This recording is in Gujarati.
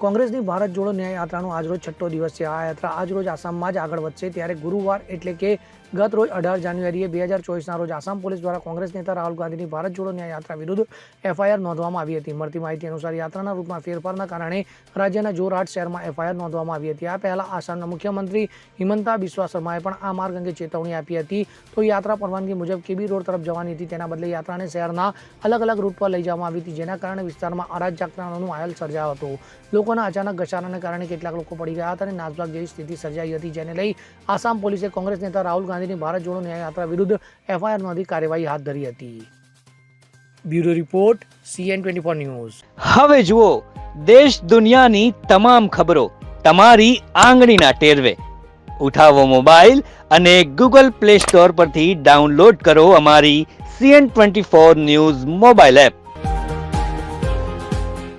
કોંગ્રેસની ભારત જોડો ન્યાય યાત્રાનો આજરોજ છઠ્ઠો દિવસ છે. આ યાત્રા આજરોજ આસામમાં જ આગળ વધશે ત્યારે ગુરુવાર એટલે કે ગત રોજ અઢાર જાન્યુઆરીએ બે હજાર ચોવીસના રોજ આસામ પોલીસ દ્વારા કોંગ્રેસ નેતા રાહુલ ગાંધીની ભારત જોડો ન્યાય યાત્રા વિરુદ્ધ એફઆઈઆર નોંધવામાં આવી હતી. મળતી માહિતી અનુસાર યાત્રાના રૂટમાં ફેરફારના કારણે રાજ્યના જોરહાટ શહેરમાં એફઆઈઆર નોંધવામાં આવી હતી. આ પહેલા આસામના મુખ્યમંત્રી હિમંતા બિસ્વા શર્માએ પણ આ માર્ગ અંગે ચેતવણી આપી હતી. તો યાત્રા પરવાનગી મુજબ કેબી રોડ તરફ જવાની હતી. તેના બદલે યાત્રાને શહેરના અલગ અલગ રૂટ પર લઈ જવામાં આવી હતી, જેના કારણે વિસ્તારમાં અરાજકતાનો માહોલ સર્જાયો હતો. લોકોના અચાનક ઘસારાને કારણે કેટલાક લોકો પડી ગયા હતા અને નાસભાગ જેવી સ્થિતિ સર્જાઈ હતી, જેને લઈ આસામ પોલીસે કોંગ્રેસ નેતા રાહુલ ગાંધીની ભારત જોડો ન્યાય યાત્રા વિરુદ્ધ એફઆઈઆર નોંધી કાર્યવાહી હાથ ધરી હતી. Bureau report, CN twenty four news. હવે જુઓ, દેશ દુનિયાની તમામ ખબરો તમારી આંગળીના ટેરવે. ઉઠાવો મોબાઈલ અને ગૂગલ પ્લે સ્ટોર પરથી ડાઉનલોડ કરો અમારી CN twenty four news mobile app.